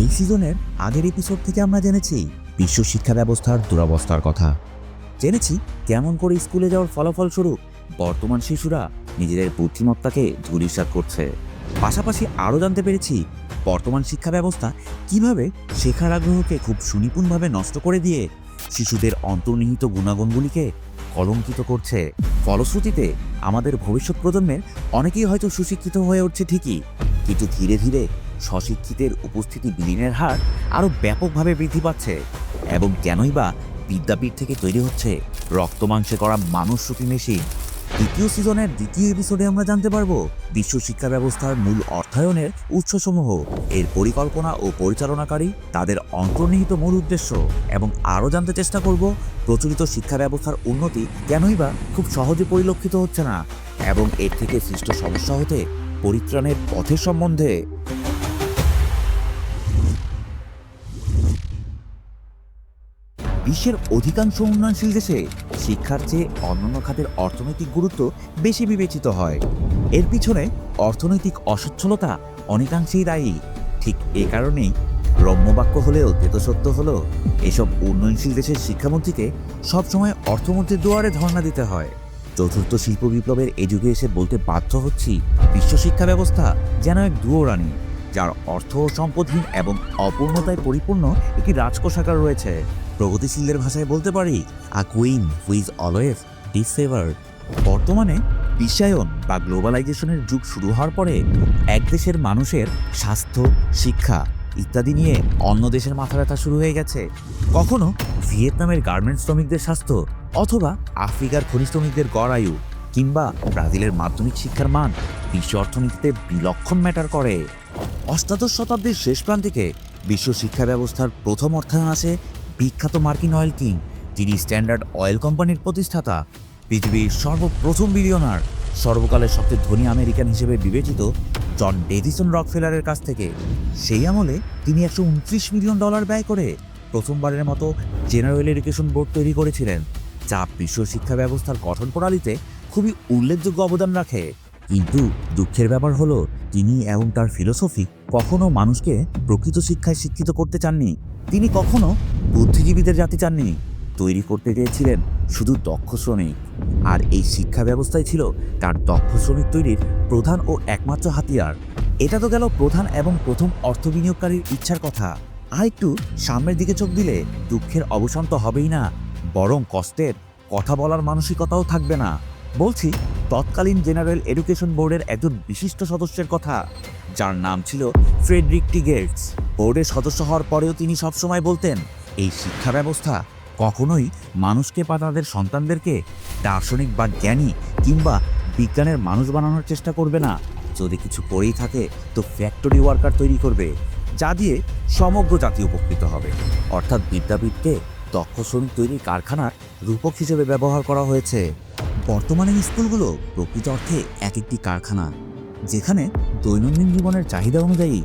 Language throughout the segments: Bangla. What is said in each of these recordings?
এই সিজনের আগের এপিসোড থেকে আমরা জেনেছি বিশ্ব শিক্ষা ব্যবস্থার দুরবস্থার কথা। জেনেছি কেমন করে স্কুলে যাওয়ার ফলাফল স্বরূপ বর্তমান শিশুরা নিজেদের বুদ্ধিমত্তাকে ধূলিসাৎ করছে। পাশাপাশি আরও জানতে পেরেছি বর্তমান শিক্ষা ব্যবস্থা কীভাবে শেখার আগ্রহকে খুব সুনিপুণভাবে নষ্ট করে দিয়ে শিশুদের অন্তর্নিহিত গুণাগুণগুলিকে কলঙ্কিত করছে। ফলশ্রুতিতে আমাদের ভবিষ্যৎ প্রজন্মের অনেকেই হয়তো সুশিক্ষিত হয়ে উঠছে ঠিকই, কিন্তু ধীরে ধীরে স্বশিক্ষিতের উপস্থিতি বিলীনের হার আরও ব্যাপকভাবে বৃদ্ধি পাচ্ছে এবং কেনই বা বিদ্যাপীঠ থেকে তৈরি হচ্ছে রক্তমাংসে করা মানুষ মানুষরূপী মেশিন। দ্বিতীয় সিজনের দ্বিতীয় এপিসোডে আমরা জানতে পারব বিশ্ব শিক্ষা ব্যবস্থার মূল অর্থায়নের উৎসসমূহ। এর পরিকল্পনা ও পরিচালনাকারী তাদের অন্তর্নিহিত মূল উদ্দেশ্য এবং আরও জানতে চেষ্টা করব প্রচলিত শিক্ষা ব্যবস্থার উন্নতি কেনই বা খুব সহজে পরিলক্ষিত হচ্ছে না এবং এর থেকে সৃষ্ট সমস্যা হতে পরিত্রাণের পথের সম্বন্ধে। বিশ্বের অধিকাংশ উন্নয়নশীল দেশে শিক্ষার চেয়ে অন্যান্য খাতের অর্থনৈতিক গুরুত্ব বেশি বিবেচিত হয়। এর পিছনে অর্থনৈতিক অসচ্ছলতা অনেকাংশেই দায়ী। ঠিক এ কারণেই ব্রহ্মবাক্য হলেও তেতসত্য হলো, এসব উন্নয়নশীল দেশের শিক্ষামন্ত্রীকে সবসময় অর্থমন্ত্রীর দুয়ারে ধর্ণা দিতে হয়। চতুর্থ শিল্প বিপ্লবের এ যুগে এসে বলতে বাধ্য হচ্ছি বিশ্ব শিক্ষা ব্যবস্থা যেন এক দুয়োরানি, যার অর্থ সম্পদহীন এবং অপূর্ণতায় পরিপূর্ণ একটি রাজকোষাগার রয়েছে। প্রগতিশীলদের ভাষায় বলতে পারি a queen who's always deceiver বর্তমানে বিশ্বায়ন বা গ্লোবালাইজেশনের যুগ শুরু হওয়ার পরে এক দেশের মানুষের স্বাস্থ্য, শিক্ষা ইত্যাদি নিয়ে অন্য দেশের মাথা ব্যথা শুরু হয়ে গেছে। কখনো ভিয়েতনামের গার্মেন্টস শ্রমিকদের স্বাস্থ্য অথবা আফ্রিকার খনি শ্রমিকদের গড় আয়ু কিংবা ব্রাজিলের মাধ্যমিক শিক্ষার মান বিশ্ব অর্থনীতিতে বিলক্ষণ ম্যাটার করে। অষ্টাদশ শতাব্দীর শেষ প্রান্তিকে বিশ্ব শিক্ষা ব্যবস্থার প্রথম অর্থায়ন আসে বিখ্যাত মার্কিন অয়েল কিং, যিনি স্ট্যান্ডার্ড অয়েল কোম্পানির প্রতিষ্ঠাতা, পৃথিবীর সর্বপ্রথম বিলিয়নার, সর্বকালের সবচেয়ে ধনী আমেরিকান হিসেবে বিবেচিত জন ডেভিসন রকফেলারের কাছ থেকে। সেই আমলে তিনি একশো উনত্রিশ মিলিয়ন ডলার ব্যয় করে প্রথমবারের মতো জেনারেল এডুকেশন বোর্ড তৈরি করেছিলেন, যা বিশ্ব শিক্ষা ব্যবস্থার গঠন প্রণালীতে খুবই উল্লেখযোগ্য অবদান রাখে। কিন্তু দুঃখের ব্যাপার হলো তিনি এবং তার ফিলোসফি কখনো মানুষকে প্রকৃত শিক্ষায় শিক্ষিত করতে চাননি। তিনি কখনো বুদ্ধিজীবীদের জাতি চাননি। তৈরি করতে চেয়েছিলেন শুধু দক্ষ শ্রমিক। আর এই শিক্ষা ব্যবস্থাই ছিল তার দক্ষ শ্রমিক তৈরির প্রধান ও একমাত্র হাতিয়ার। এটা তো গেল প্রধান এবং প্রথম অর্থ বিনিয়োগকারীর ইচ্ছার কথা। আর একটু সামনের দিকে চোখ দিলে দুঃখের অবসান তো হবেই না। বরং কষ্টের, কথা বলার মানসিকতাও থাকবে না। বলছি তৎকালীন জেনারেল এডুকেশন বোর্ডের একজন বিশিষ্ট সদস্যের কথা, যার নাম ছিল ফ্রেডরিক টি গেটস। বোর্ডের সদস্য হওয়ার পরেও তিনি সবসময় বলতেন, এই শিক্ষা ব্যবস্থা কখনোই মানুষকে বা তাদের সন্তানদেরকে দার্শনিক বা জ্ঞানী কিংবা বিজ্ঞানের মানুষ বানানোর চেষ্টা করবে না। যদি কিছু করেই থাকে, তো ফ্যাক্টরি ওয়ার্কার তৈরি করবে, যা দিয়ে সমগ্র জাতি উপকৃত হবে। অর্থাৎ বিদ্যাপীঠকে দক্ষ শ্রমিক তৈরির কারখানার রূপক হিসেবে ব্যবহার করা হয়েছে। বর্তমানে স্কুলগুলো প্রকৃত অর্থে এক একটি কারখানা, যেখানে দৈনন্দিন জীবনের চাহিদা অনুযায়ী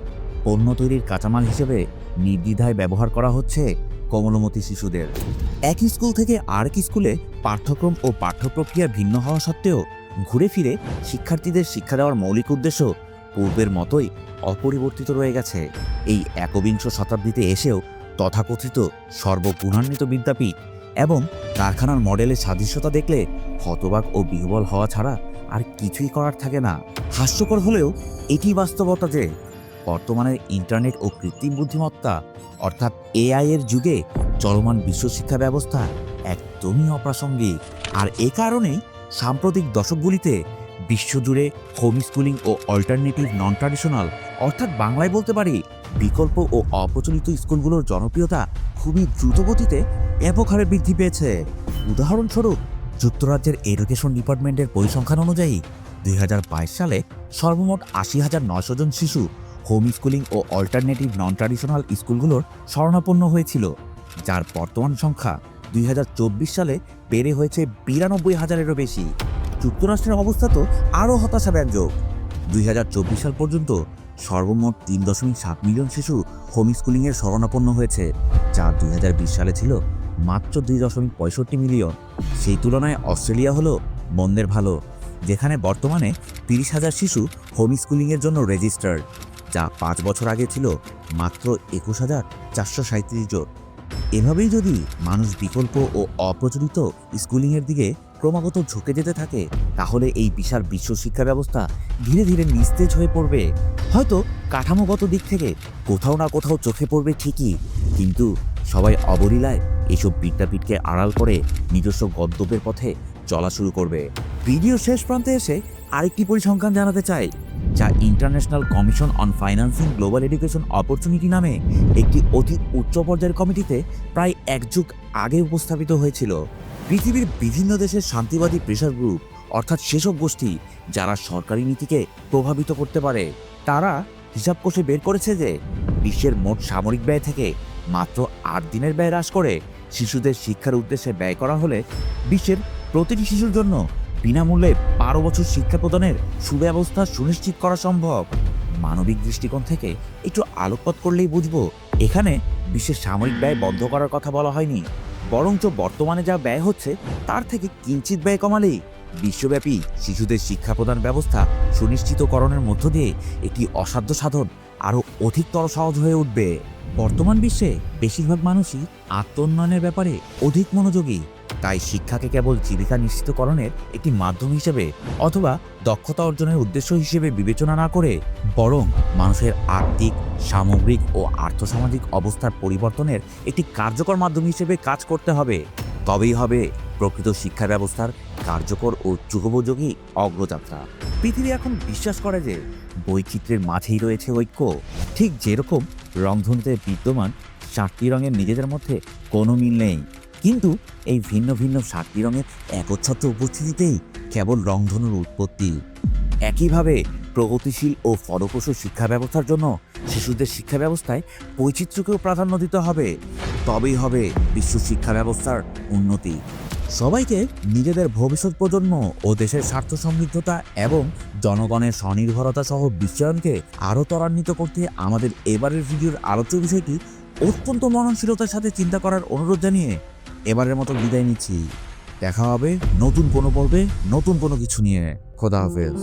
পণ্য তৈরির কাঁচামাল হিসেবে নির্দ্বিধায় ব্যবহার করা হচ্ছে কোমলমতি শিশুদের। এক স্কুল থেকে আরেক স্কুলে পাঠ্যক্রম ও পাঠ্যপ্রক্রিয়া ভিন্ন হওয়া সত্ত্বেও ঘুরে ফিরে শিক্ষার্থীদের শিক্ষা দেওয়ার মৌলিক উদ্দেশ্য পূর্বের মতোই অপরিবর্তিত রয়ে গেছে। এই একবিংশ শতাব্দীতে এসেও তথাকথিত সর্বগুণান্বিত বিদ্যাপীঠ এবং কারখানার মডেলের সাদৃশ্যতা দেখলে হতবাক ও বিহবল হওয়া ছাড়া আর কিছুই করার থাকে না। হাস্যকর হলেও এটি বাস্তবতা যে, বর্তমানে ইন্টারনেট ও কৃত্রিম বুদ্ধিমত্তা, অর্থাৎ এআই এর যুগে চলমান বিশ্ব শিক্ষা ব্যবস্থা একদমই অপ্রাসঙ্গিক। আর এ কারণেই সাম্প্রতিক দশকগুলিতে বিশ্বজুড়ে হোম স্কুলিং ও অল্টারনেটিভ নন ট্র্যাডিশনাল অর্থাৎ বাংলায় বলতে পারি বিকল্প ও অপ্রচলিত স্কুলগুলোর জনপ্রিয়তা খুবই দ্রুতগতিতে ব্যাপক হারে বৃদ্ধি পেয়েছে। উদাহরণস্বরূপ, যুক্তরাজ্যের এডুকেশন ডিপার্টমেন্টের পরিসংখ্যান অনুযায়ী, দুই হাজার বাইশ সালে সর্বমোট আশি হাজার নয়শো জন শিশু হোম স্কুলিং ও অল্টারনেটিভ নন ট্র্যাডিশনাল স্কুলগুলোর শরণাপন্ন হয়েছিল, যার বর্তমান সংখ্যা দুই হাজার চব্বিশ সালে বেড়ে হয়েছে বিরানব্বই হাজারেরও বেশি। যুক্তরাষ্ট্রের অবস্থা তো আরও হতাশাব্যঞ্জক। দুই সাল পর্যন্ত সর্বমোট তিন দশমিক সাত মিলিয়ন শিশু হোম স্কুলিংয়ের শরণাপন্ন হয়েছে, যা দুই হাজার বিশ সালে ছিল মাত্র দুই দশমিক পঁয়ষট্টি মিলিয়ন। সেই তুলনায় অস্ট্রেলিয়া হলো মন্দের ভালো, যেখানে বর্তমানে তিরিশ হাজার শিশু হোম স্কুলিংয়ের জন্য রেজিস্টার্ড, যা পাঁচ বছর আগে ছিল মাত্র একুশ হাজার চারশো সাঁত্রিশ জন। এভাবেই যদি মানুষ বিকল্প ও অপ্রচলিত স্কুলিংয়ের দিকে ক্রমাগত ঝুঁকে যেতে থাকে, তাহলে এই বিশাল বিশ্ব শিক্ষা ব্যবস্থা ধীরে ধীরে নিস্তেজ হয়ে পড়বে। হয়তো কাঠামোগত দিক থেকে কোথাও না কোথাও চোখে পড়বে ঠিকই, কিন্তু সবাই অবলীলায় এসব বিদ্যাপীঠকে আড়াল করে নিজস্ব গন্তব্যের পথে চলা শুরু করবে। ভিডিও শেষ প্রান্তে এসে আরেকটি পরিসংখ্যান জানাতে চাই, যা International Commission on Financing Global Education Opportunity নামে একটি অতি উচ্চ পর্যায়ের কমিটিতে প্রায় এক যুগ আগে উপস্থাপিত হয়েছিল। পৃথিবীর বিভিন্ন দেশের শান্তিবাদী প্রেশার গ্রুপ অর্থাৎ সেসব গোষ্ঠী, যারা সরকারি নীতিকে প্রভাবিত করতে পারে, তারা হিসাব কষে বের করেছে যে, বিশ্বের মোট সামরিক ব্যয় থেকে মাত্র আট দিনের ব্যয় হ্রাস করে শিশুদের শিক্ষার উদ্দেশ্যে ব্যয় করা হলে বিশ্বের প্রতিটি শিশুর জন্য বিনামূল্যে বারো বছর শিক্ষা প্রদানের সুব্যবস্থা সুনিশ্চিত করা সম্ভব। মানবিক দৃষ্টিকোণ থেকে একটু আলোকপাত করলেই বুঝব, এখানে বিশ্বের সাময়িক ব্যয় বন্ধ করার কথা বলা হয়নি। বরঞ্চ বর্তমানে যা ব্যয় হচ্ছে, তার থেকে কিঞ্চিত ব্যয় কমালেই বিশ্বব্যাপী শিশুদের শিক্ষা প্রদান ব্যবস্থা সুনিশ্চিতকরণের মধ্য দিয়ে একটি অসাধ্য সাধন আরও অধিকতর সহজ হয়ে উঠবে। বর্তমান বিশ্বে বেশিরভাগ মানুষই আত্মোন্নয়নের ব্যাপারে অধিক মনোযোগী, তাই শিক্ষাকে কেবল জীবিকা নিশ্চিতকরণের একটি মাধ্যম হিসেবে অথবা দক্ষতা অর্জনের উদ্দেশ্য হিসেবে বিবেচনা না করে বরং মানুষের আর্থিক, সামগ্রিক ও আর্থসামাজিক অবস্থার পরিবর্তনের একটি কার্যকর মাধ্যম হিসেবে কাজ করতে হবে। তবেই হবে প্রকৃত শিক্ষা ব্যবস্থার কার্যকর ও যুগোপযোগী অগ্রযাত্রা। পৃথিবী এখন বিশ্বাস করে যে বৈচিত্র্যের মাঝেই রয়েছে ঐক্য। ঠিক যেরকম রংধনুতে বিদ্যমান সাতটি রঙের নিজেদের মধ্যে কোনো মিল নেই। কিন্তু এই ভিন্ন ভিন্ন সাতটি রঙের একচ্ছত্র উপস্থিতিতেই কেবল রংধনুর উৎপত্তি। একইভাবে প্রগতিশীল ও ফলপ্রসূ শিক্ষা ব্যবস্থার জন্য শিশুদের শিক্ষা ব্যবস্থায় বৈচিত্র্যকেও প্রাধান্য দিতে হবে। তবেই হবে বিশ্ব শিক্ষা ব্যবস্থার উন্নতি। সবাইকে নিজেদের ভবিষ্যৎ প্রজন্ম ও দেশের স্বার্থ সমৃদ্ধতা এবং জনগণের স্বনির্ভরতা সহ বিশ্বায়নকে আরও ত্বরান্বিত করতে আমাদের এবারের ভিডিওর আলোচ্য বিষয়টি অত্যন্ত মননশীলতার সাথে চিন্তা করার অনুরোধ জানিয়ে এবারের মতো বিদায় নিচ্ছি। দেখা হবে নতুন কোনো পর্বে, নতুন কোনো কিছু নিয়ে। খোদা হাফেজ।